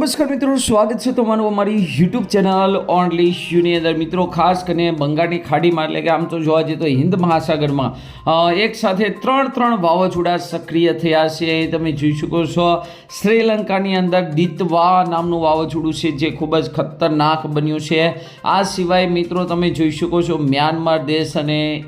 નમસ્કાર મિત્રો, સ્વાગત છે તમારું અમારી યુટ્યુબ ચેનલ ઓનલી શ્યુની અંદર. મિત્રો, ખાસ કરીને બંગાળની ખાડીમાં, એટલે કે આમ તો જોવા જઈએ તો હિન્દ મહાસાગરમાં એક સાથે ત્રણ ત્રણ વાવાઝોડા સક્રિય થયા છે. તમે જોઈ શકો છો, શ્રીલંકાની અંદર દિતવા નામનું વાવાઝોડું છે જે ખૂબ જ ખતરનાક બન્યું છે. આ સિવાય મિત્રો, તમે જોઈ શકો છો મ્યાનમાર દેશ અને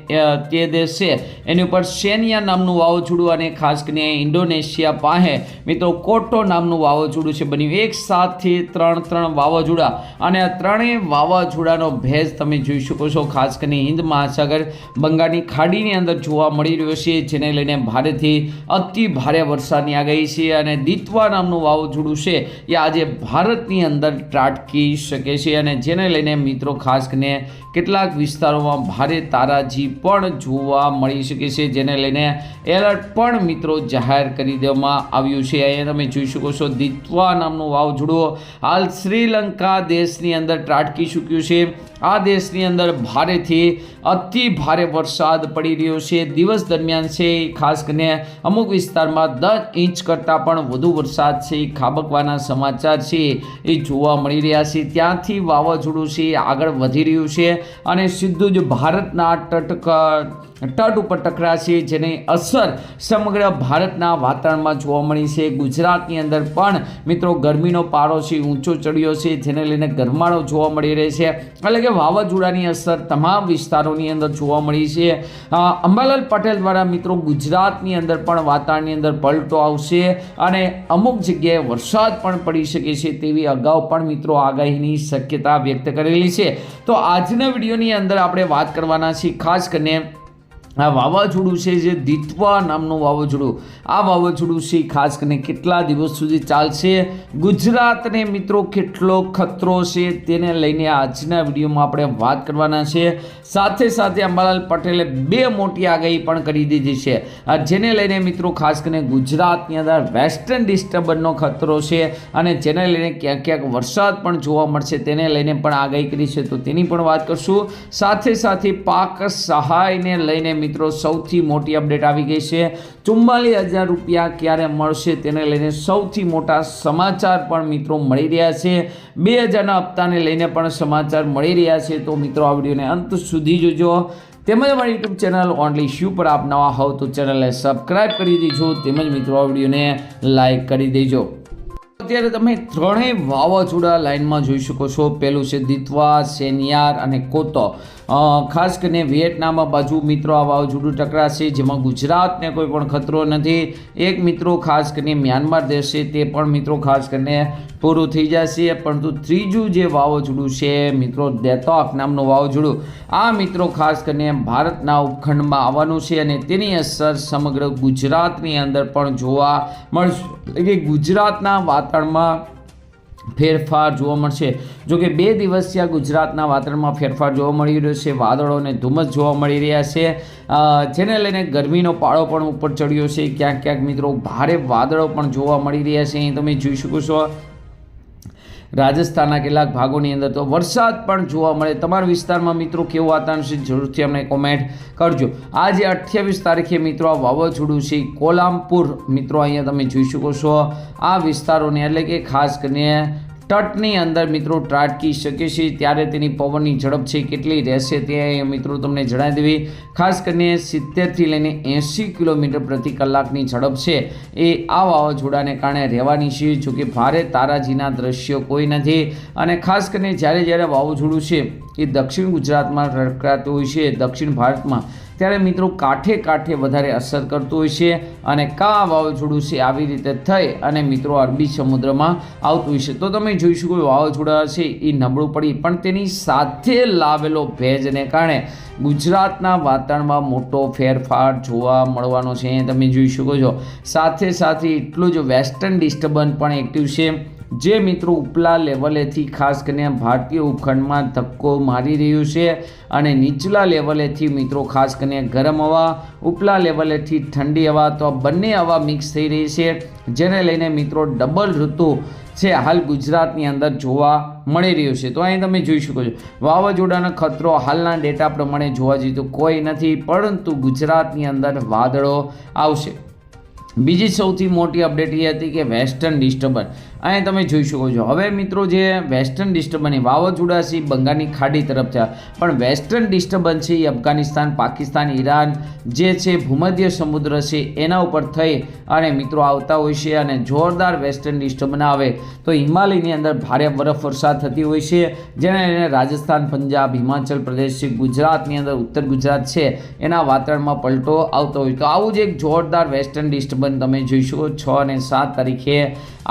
તે દેશ છે. એની ઉપર સેનિયા નામનું વાવાઝોડું અને ખાસ કરીને ઇન્ડોનેશિયા પાસે મિત્રો, કોટો નામનું વાવાઝોડું છે બન્યું. એક સાથે ત્રણ ત્રણ વાવાઝોડા અને આ ત્રણેય વાવાઝોડાનો ભેજ તમે જોઈ શકો છો. ખાસ કરીને હિન્દ મહાસાગર, બંગાળની ખાડીની અંદર જોવા મળી રહ્યો છે, જેને લઈને ભારેથી અતિ ભારે વરસાદની આગાહી છે અને દિત્વા નામનું વાવાઝોડું છે એ આજે ભારતની અંદર ત્રાટકી શકે છે અને જેને લઈને મિત્રો ખાસ કરીને કેટલાક વિસ્તારોમાં ભારે તારાજી પણ જોવા મળી શકે છે, જેને લઈને એલર્ટ પણ મિત્રો જાહેર કરી દેવામાં આવ્યું છે. અહીંયા તમે જોઈ શકો છો, દિત્વા નામનું વાવાઝોડું હાલ શ્રીલંકા દેશની અંદર ત્રાટકી ચૂક્યું છે. આ દેશની અંદર ભારેથી અતિ ભારે વરસાદ પડી રહ્યો છે. દિવસ દરમિયાન છે ખાસ કરીને અમુક વિસ્તારમાં દસ ઇંચ કરતાં પણ વધુ વરસાદ છે ખાબકવાના સમાચાર છે એ જોવા મળી રહ્યા છે. ત્યાંથી વાવાઝોડું છે આગળ વધી રહ્યું છે અને સીધું જ ભારતના તટક, તટ ઉપર ટકરાશે જેની અસર સમગ્ર ભારતના વાતાવરણમાં જોવા મળી છે. ગુજરાતની અંદર પણ મિત્રો ગરમીનો પારો છે, ઊંચો ચડ્યો છે, જેને લઈને ગરમાળો જોવા મળી રહે છે. એટલે કે વાવાઝોડાની અસર તમામ વિસ્તારોની અંદર જોવા મળી છે. અંબાલાલ પટેલ દ્વારા મિત્રો ગુજરાતની અંદર પણ વાતાવરણની અંદર પલટો આવશે અને અમુક જગ્યાએ વરસાદ પણ પડી શકે છે તેવી અગાઉ પણ મિત્રો આગાહીની શક્યતા વ્યક્ત કરેલી છે. તો આજના વિડીયોની અંદર આપણે વાત કરવાના છીએ ખાસ કરીને આ વાવાઝોડું છે જે દિત્વા નામનું વાવાઝોડું. આ વાવાઝોડું છે ખાસ કરીને કેટલા દિવસ સુધી ચાલશે? ગુજરાતને મિત્રો કેટલો ખતરો છે તેને લઈને આજના વિડીયોમાં આપણે વાત કરવાના છે. સાથે સાથે અંબાલાલ પટેલે બે મોટી આગાહી પણ કરી દીધી છે. જેને લઈને મિત્રો ખાસ કરીને ગુજરાતની અંદર વેસ્ટર્ન ડિસ્ટર્બન્સનો ખતરો છે અને જેને લઈને ક્યાંક ક્યાંક વરસાદ પણ જોવા મળશે તેને લઈને પણ આગાહી કરી છે. તો તેની પણ વાત કરશું. સાથે સાથે પાક સહાયને લઈને મિત્રો, સૌથી મોટી અપડેટ આવી ગઈ છે. ચુમ્માલીસ હજાર રૂપિયા ક્યારે મળશે તેને લઈને સૌથી મોટા સમાચાર પણ મિત્રો મળી રહ્યા છે. બે હજારના હપ્તાને લઈને પણ સમાચાર મળી રહ્યા છે. તો મિત્રો, આ વિડીયોને અંત સુધી જોજો. તેમજ અમારી યુટ્યુબ ચેનલ ઓનલી શ્યુ પર આપ નવા હોવ તો ચેનલને સબસ્ક્રાઈબ કરી દેજો. તેમજ મિત્રો, આ વિડીયોને લાઇક કરી દેજો. અત્યારે તમે ત્રણેય વાવાઝોડા લાઇનમાં જોઈ શકો છો. પેલું છે દિત્વા, સેનિયાર અને કોતો. ખાસ કરીને વિયેટનામ બાજુ મિત્રો આ વાવાઝોડું ટકરાશે, જેમાં ગુજરાતને કોઈ પણ ખતરો નથી. એક મિત્રો ખાસ કરીને મ્યાનમાર દેશ, તે પણ મિત્રો ખાસ કરીને પૂરું થઈ જશે. પરંતુ ત્રીજું જે વાવાઝોડું છે, મિત્રો દેતોક નામનું વાવાઝોડું, આ મિત્રો ખાસ કરીને ભારતના ઉપખંડમાં આવવાનું છે અને તેની અસર સમગ્ર ગુજરાતની અંદર પણ જોવા મળશે. એટલે કે ગુજરાતના વાતાવરણમાં ફેરફાર જોવા મળશે. જો કે બે દિવસીય ગુજરાતના વાતાવરણમાં ફેરફાર જોવા મળી રહ્યો છે. વાદળો અને ધુમ્મસ જોવા મળી રહ્યા છે. જેને લઈને ગરમીનો પાળો પણ ઉપર ચડ્યો છે. ક્યાંક ક્યાંક મિત્રો ભારે વાદળો પણ જોવા મળી રહ્યા છે. અહીં તમે જોઈ શકો છો રાજસ્થાનના કેટલાક ભાગોની અંદર તો વરસાદ પણ જોવા મળે. તમારા વિસ્તારમાં મિત્રો કેવું વાતાવરણ છે? જરૂરથી અમને કોમેન્ટ કરજો. આજે અઠ્યાવીસ તારીખે મિત્રો આ વાવાઝોડું છે કોલામપુર મિત્રો, અહીંયા તમે જોઈ શકો છો આ વિસ્તારોને, એટલે કે ખાસ કરીને તટની અંદર મિત્રો ત્રાટકી શકે છે. ત્યારે તેની પવનની ઝડપ છે કેટલી રહેશે તે મિત્રો તમને જણાવી દેવી. ખાસ કરીને સિત્તેરથી લઈને એંસી કિલોમીટર પ્રતિ કલાકની ઝડપ છે. એ આ વાવાઝોડાને કારણે રહેવાની છે. જોકે ભારે તારાજીના દ્રશ્યો કોઈ નથી. અને ખાસ કરીને જ્યારે જ્યારે વાવાઝોડું છે એ દક્ષિણ ગુજરાતમાં રડકાતું હોય છે. દક્ષિણ ભારતમાં ત્યારે મિત્રો કાંઠે કાંઠે વધારે અસર કરતું હોય છે અને કા વાવાઝોડું છે આવી રીતે થઈ અને મિત્રો અરબી સમુદ્રમાં આવતું હોય છે તો તમે જોઈ શકો વાવાઝોડા છે એ નબળું પડી પણ તેની સાથે લાવેલો ભેજને કારણે ગુજરાતના વાતાવરણમાં મોટો ફેરફાર જોવા મળવાનો છે. તમે જોઈ શકો છો સાથે સાથે એટલું જ વેસ્ટર્ન ડિસ્ટર્બન્સ પણ એક્ટિવ છે. જે મિત્રો ઉપલા લેવલેથી ખાસ કરીને ભારતીય ઉપખંડમાં ધક્કો મારી રહ્યું છે અને નીચલા લેવલેથી મિત્રો ખાસ કરીને ગરમ હવા, ઉપલા લેવલેથી ઠંડી હવા, તો બંને હવા મિક્સ થઈ રહી છે, જેને લઈને મિત્રો ડબલ ઋતુ છે હાલ ગુજરાતની અંદર જોવા મળી રહ્યું છે. તો અહીં તમે જોઈ શકો છો, વાવાઝોડાનો ખતરો હાલના ડેટા પ્રમાણે જોવા જઈએ તો કોઈ નથી, પરંતુ ગુજરાતની અંદર વાદળો આવશે. બીજી સૌથી મોટી અપડેટ એ હતી કે વેસ્ટર્ન ડિસ્ટર્બન્સ અહીંયા તમે જોઈ શકો છો. હવે મિત્રો જે વેસ્ટર્ન ડિસ્ટર્બન્સ વાવાઝોડા છે બંગાળની ખાડી તરફ છે. પણ વેસ્ટર્ન ડિસ્ટર્બન્સ છે એ અફઘાનિસ્તાન, પાકિસ્તાન, ઈરાન જે છે ભૂમધ્ય સમુદ્ર છે એના ઉપર થઈ અને મિત્રો આવતા હોય છે અને જોરદાર વેસ્ટર્ન ડિસ્ટર્બન્સ આવે તો હિમાલયની અંદર ભારે બરફ વરસાદ થતી હોય છે. જેને લઈને રાજસ્થાન, પંજાબ, હિમાચલ પ્રદેશ ગુજરાતની અંદર ઉત્તર ગુજરાત છે એના વાતાવરણમાં પલટો આવતો હોય. તો આવું જ એક જોરદાર વેસ્ટર્ન ડિસ્ટર્બન્સ તમે જોઈ શકો છ અને સાત તારીખે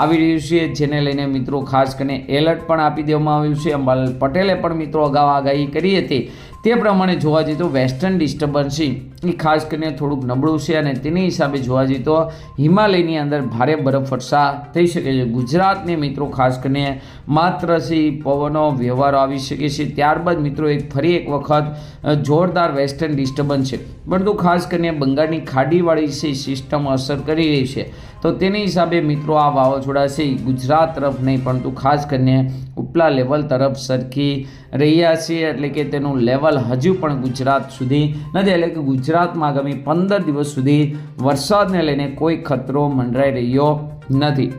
આવી રહ્યું છે, જેને લઈને મિત્રો ખાસ કરીને એલર્ટ પણ આપી દેવામાં આવ્યું છે. અંબાલાલ પટેલે પણ મિત્રો અગાઉ આગાહી કરી હતી. તે પ્રમાણે જોવા જઈએ તો વેસ્ટર્ન ડિસ્ટર્બન્સ એ ખાસ કરીને થોડુંક નબળું છે અને તેની હિસાબે જોવા જઈએ તો હિમાલયની અંદર ભારે બરફવર્ષા થઈ શકે છે. ગુજરાતને મિત્રો ખાસ કરીને માત્ર સી પવનો વ્યવહારો આવી શકે છે. ત્યારબાદ મિત્રો એક ફરી એક વખત જોરદાર વેસ્ટર્ન ડિસ્ટર્બન્સ છે. પરંતુ ખાસ કરીને બંગાળની ખાડીવાળી સિસ્ટમ અસર કરી રહી છે. તો તેની હિસાબે મિત્રો આ વાવાઝોડા છે ગુજરાત તરફ નહીં, પરંતુ ખાસ કરીને ઉપલા લેવલ તરફ સરકી રહ્યા છીએ એટલે કે તેનું લેવલ હજુ પણ ગુજરાત સુધી નથી. એટલે કે ગુજરાતમાં આગામી પંદર દિવસ સુધી વરસાદને લઈને કોઈ ખતરો મંડરાઈ રહ્યો નથી.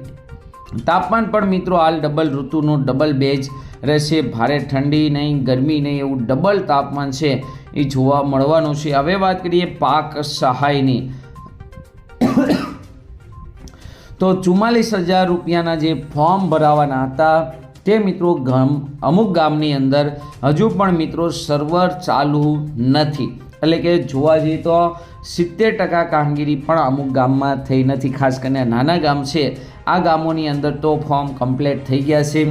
તાપમાન પણ મિત્રો હાલ ડબલ ઋતુનું ડબલ બેજ રહેશે. ભારે ઠંડી નહીં, ગરમી નહીં એવું ડબલ તાપમાન છે એ જોવા મળવાનું છે. હવે વાત કરીએ પાક સહાયની. તો ચુમ્માલીસ હજાર રૂપિયાના જે ફોર્મ ભરાવાના હતા તે મિત્રો ગામ, અમુક ગામની અંદર હજુ પણ મિત્રો સર્વર ચાલુ નથી. એટલે કે જોવા જઈએ તો સિત્તેર ટકા કામગીરી પણ અમુક ગામમાં થઈ નથી. ખાસ કરીને નાના ગામ છે. આ ગામોની અંદર તો ફોર્મ કમ્પ્લીટ થઈ ગયા છે.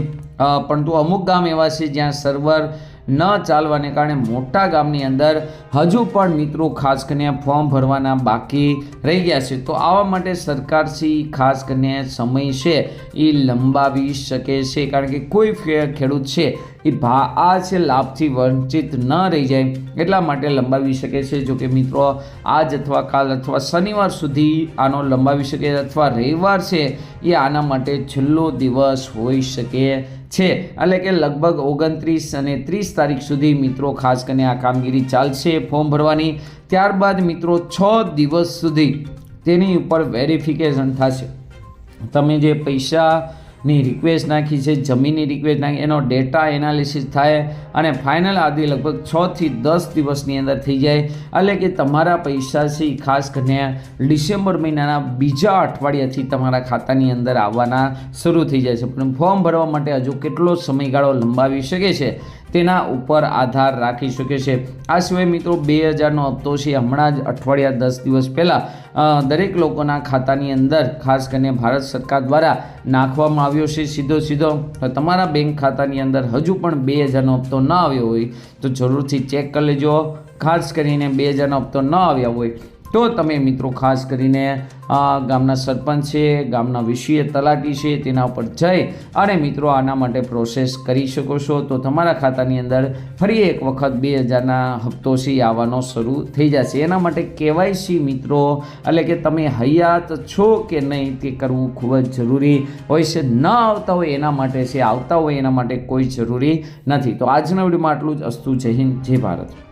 પરંતુ અમુક ગામ એવા છે જ્યાં સર્વર ન ચાલવાને કારણે મોટા ગામની અંદર હજુ પણ મિત્રો ખાસ કરીને ફોર્મ ભરવાના બાકી રહી ગયા છે. તો આવા માટે સરકારશ્રી ખાસ કરીને સમય છે એ લંબાવી શકે છે. કારણ કે કોઈ ખેડૂત છે એ ભા આ છે લાભથી વંચિત ન રહી જાય એટલા માટે લંબાવી શકે છે. જો કે મિત્રો આજ અથવા કાલ અથવા શનિવાર સુધી આનો લંબાવી શકે અથવા રવિવાર છે એ આના માટે છેલ્લો દિવસ હોઈ શકે છે. એટલે કે લગભગ ઓગણત્રીસ અને ત્રીસ તારીખ સુધી મિત્રો ખાસ કરીને આ કામગીરી ચાલશે ફોર્મ ભરવાની. ત્યારબાદ મિત્રો છ દિવસ સુધી તેની ઉપર વેરિફિકેશન થશે. તમે જે પૈસાની રિક્વેસ્ટ નાખી છે, જમીનની રિક્વેસ્ટ નાખી, એનો ડેટા એનાલિસિસ થાય અને ફાઇનલ આદિ લગભગ છથી દસ દિવસની અંદર થઈ જાય. એટલે કે તમારા પૈસા છે ખાસ કરીને ડિસેમ્બર મહિનાના બીજા અઠવાડિયાથી તમારા ખાતાની અંદર આવવાના શરૂ થઈ જાય છે. પણ ફોર્મ ભરવા માટે હજુ કેટલો સમયગાળો લંબાવી શકે છે? તેના ઉપર આધાર રાખી શકે છે. આ સિવાય મિત્રો બે હજારનો હપ્તો છે. હમણાં જ અઠવાડિયા દસ દિવસ પહેલાં દરેક લોકોના ખાતાની અંદર, ખાસ કરીને ભારત સરકાર દ્વારા નાખવામાં આવ્યો છે સીધો સીધો. તમારા બેંક ખાતાની અંદર હજુ પણ બે હજારનો હપ્તો ન આવ્યો હોય, તો જરૂરથી ચેક કરી લેજો. ખાસ કરીને બે હજારનો હપ્તો ન આવ્યા હોય તો તમે મિત્રો ખાસ કરીને ગામના સરપંચ છે, ગામના વિષય તલાટી છે, તેના ઉપર જઈ અને મિત્રો આના માટે પ્રોસેસ કરી શકો છો. તો તમારા ખાતાની અંદર ફરી એક વખત બે હજારના હપ્તો છે આવવાનો શરૂ થઈ જશે. એના માટે કેવાયસી મિત્રો, એટલે કે તમે હયાત છો કે નહીં તે કરવું ખૂબ જ જરૂરી હોય છે. ન આવતા હોય એના માટે છે, આવતા હોય એના માટે કોઈ જરૂરી નથી. તો આજના વિડીયોમાં આટલું જ. અસ્તુ જય હિન્દ, જય ભારત.